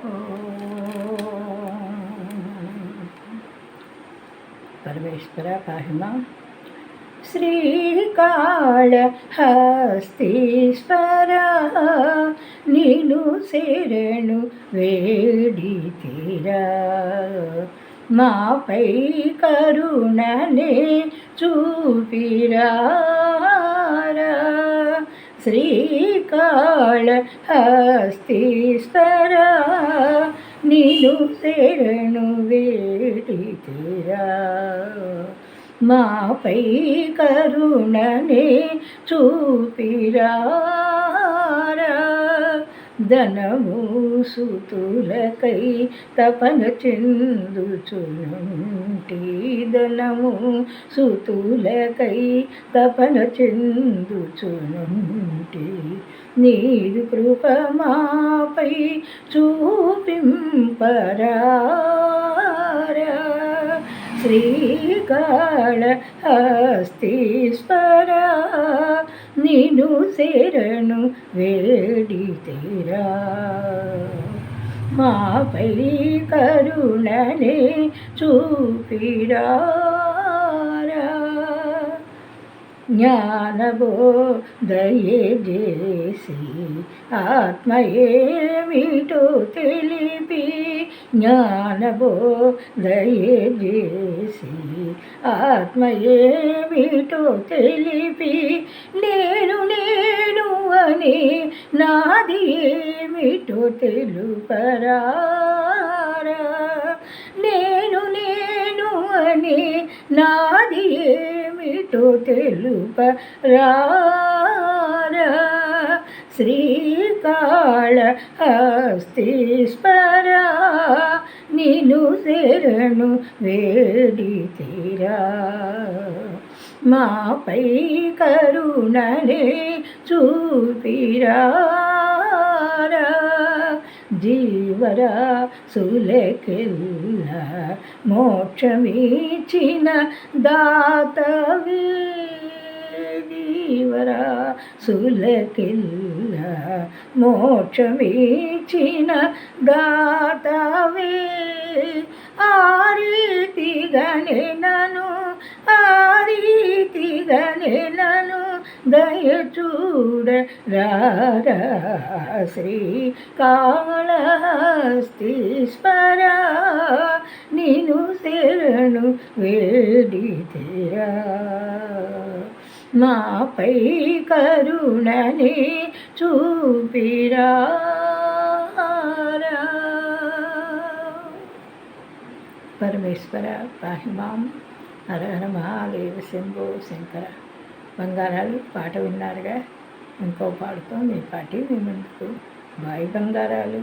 పరమేశ్వర పాహిమ. శ్రీకాళ హస్తీశ్వర నీను శరణు వేడి తీరా. మాపై కరుణనే చూపిరా శ్రీకాళ హస్తీశ్వర నీను శరణు వేడి మాపై కరుణనే చూపిరా ధనము సుతులకై తపన చెందుచునుంటి ధనము సుతులకై తపన చెందుచునుంటి నీరు కృప మాపై చూపింపరా శ్రీకాళ హస్తీశ్వర నిను శరణు వేడి తీరా మాపై కరుణనే చూపిరా జ్ఞానబోధయే చేసి ఆత్మయేమిటో తెలిపి జ్ఞానబోధయే చేసి ఆత్మయేమిటో తెలిపి నేను నేను అని నాది ఏమిటో తెలుపరా నే తెలుప శ్రీకాళ హస్తీశ్వర నిను శరణు వేడి తీరా. మాపై కరుణనే చూపిరా. జీవరా సులకెల్ల మోక్షమీచిన దాతవే. జీవరా సులకెల్ల మోక్షమీచిన దాతవే. ఆ రీతిగానే నను ఆ రీతిగానే నను దయచూడ శ్రీ కాళహస్తీశ్వర నేను శరణు వేడి తీరా మాపై కరుణని చూపిరా పరమేశ్వర పాహిమాం హర హర మహాదేవ శంభో శంకర బంగారాలు పాట విన్నారుగా? ఇంకో పాడుతో మీ పాటి మీ ముందుకు బాయ్ బంగారాలు